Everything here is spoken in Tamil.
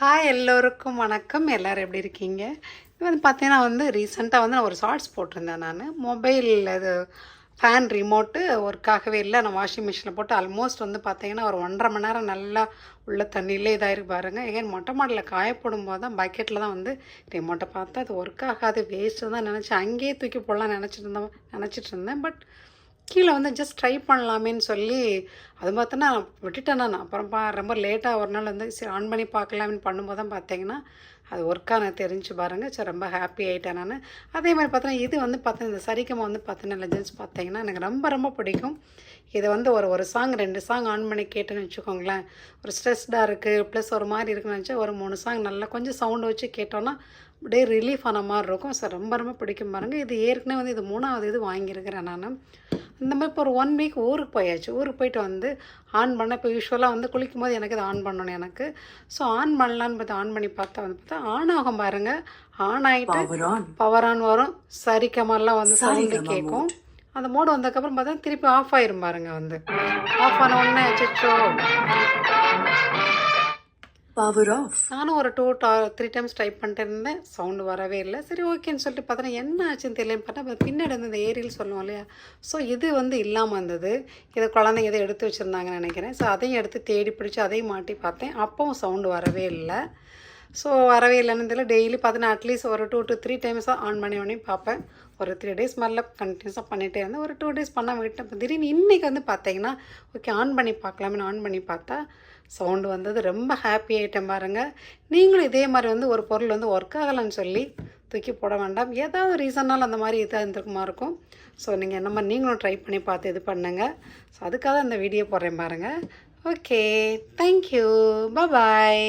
ஹாய் எல்லோருக்கும் வணக்கம். எல்லோரும் எப்படி இருக்கீங்க? இது வந்து பார்த்தீங்கன்னா வந்து ரீசெண்டாக வந்து நான் ஒரு ஷார்ட்ஸ் போட்டிருந்தேன் நான். மொபைல் இது ஃபேன் ரிமோட்டு ஒர்க்காகவே இல்லை. நான் வாஷிங் மிஷினில் போட்டு ஆல்மோஸ்ட் வந்து பார்த்தீங்கன்னா ஒரு ஒன்றரை மணி நேரம் நல்லா உள்ள தண்ணியிலே இதாயிருக்கு பாருங்க. ஏன் மொட்டை மாடலில் காயப்படும் போது தான் பக்கெட்டில் தான் வந்து ரிமோட்டை பார்த்தா அது ஒர்க் ஆகாது வேஸ்ட்டு தான் நினச்சி அங்கேயே தூக்கி போடலாம் நினச்சிட்டு இருந்தேன் நினச்சிட்டு இருந்தேன். பட் கீழே வந்து ஜஸ்ட் ட்ரை பண்ணலாமேன்னு சொல்லி அது பார்த்தோன்னா விட்டுட்டேன் நான். அப்புறம் பா ரொம்ப லேட்டாக ஒரு நாள் வந்து சரி ஆன் பண்ணி பார்க்கலாம்னு பண்ணும்போது தான் பார்த்தீங்கன்னா அது ஒர்க்காக நான் தெரிஞ்சு பாருங்கள் சரி ரொம்ப ஹாப்பி ஆகிட்டேன் நான். அதே மாதிரி பார்த்தோன்னா இது வந்து பார்த்தீங்கன்னா இந்த சரிகமாக வந்து பார்த்தீங்கன்னா லெஜன்ஸ் பார்த்தீங்கன்னா எனக்கு ரொம்ப ரொம்ப பிடிக்கும். இதை வந்து ஒரு ஒரு சாங் ரெண்டு சாங் ஆன் பண்ணி கேட்டேன்னு வச்சுக்கோங்களேன். ஒரு ஸ்ட்ரெஸ்டாக இருக்குது ப்ளஸ் ஒரு மாதிரி இருக்குன்னு நினச்சா ஒரு மூணு சாங் நல்லா கொஞ்சம் சவுண்டு வச்சு கேட்டோன்னா அப்படியே ரிலீஃப் ஆன மாதிரி இருக்கும். சார் ரொம்ப ரொம்ப பிடிக்கும் பாருங்கள் இது ஏற்கனவே வந்து இது மூணாவது இது வாங்கியிருக்கிறேன் நான். இந்த மாதிரி இப்போ ஒரு ஒன் வீக் ஊருக்கு போயாச்சு. ஊருக்கு போயிட்டு வந்து ஆன் பண்ண இப்போ யூஸ்வலாக வந்து குளிக்கும் போது எனக்கு இது ஆன் பண்ணணும் எனக்கு. ஸோ ஆன் பண்ணலான்னு பார்த்து ஆன் பண்ணி பார்த்தா வந்து பார்த்தா ஆன் ஆகும் பாருங்க. ஆன் ஆகிட்டு. பவர் ஆன் வரும். சரிக்கமெல்லாம் வந்து சவுண்டு கேட்கும். அந்த மோடு வந்ததுக்கப்புறம் பார்த்தா திருப்பி ஆஃப் ஆயிரும் பாருங்க வந்து. ஆஃப் ஆன உடனே அச்சோ பவர் ஆஃப் நானும் ஒரு டூ டா த்ரீ டைம்ஸ் ட்ரை பண்ணிட்டு இருந்தேன். சவுண்டு வரவே இல்லை. சரி ஓகேன்னு சொல்லிட்டு பார்த்தா என்ன ஆச்சுன்னு தெரியலன்னு பார்த்தா பின்னாடி வந்து இந்த ஏரியல் சொல்லுவோம் இல்லையா? ஸோ இது வந்து இல்லாமல் இருந்தது. இதை குழந்தைங்க இதை எடுத்து வச்சுருந்தாங்கன்னு நினைக்கிறேன். ஸோ அதையும் எடுத்து தேடி பிடிச்சி அதையும் மாட்டி பார்த்தேன். அப்பவும் சவுண்டு வரவே இல்லை. ஸோ வரவே இல்லைன்னு தெரியல டெய்லி பார்த்தீங்கன்னா அட்லீஸ்ட் ஒரு டூ டு த்ரீ டைம்ஸாக ஆன் பண்ணி பண்ணி பார்ப்பேன். ஒரு த்ரீ டேஸ் மாதிரில கண்டினியூஸாக பண்ணிகிட்டே இருந்தேன். ஒரு டூ டேஸ் பண்ணால் விட்டேன். இப்போ திடீர்னு இன்றைக்கி வந்து பார்த்தீங்கன்னா ஓகே ஆன் பண்ணி பார்க்கலாமே ஆன் பண்ணி பார்த்தா சவுண்டு வந்தது. ரொம்ப ஹாப்பி ஆகிட்டேன் பாருங்கள் நீங்களும் இதே மாதிரி வந்து ஒரு பொருள் வந்து ஒர்க் ஆகலைன்னு சொல்லி தூக்கி போட வேண்டாம். ஏதாவது ரீசனால் அந்த மாதிரி இதாக இருந்திருக்குமா இருக்கும். ஸோ நீங்கள் என்ன மாதிரி நீங்களும் ட்ரை பண்ணி பார்த்து இது பண்ணுங்கள் ஸோ அதுக்காக அந்த வீடியோ போடுறேன் பாருங்கள் ஓகே தேங்க்யூ பாய்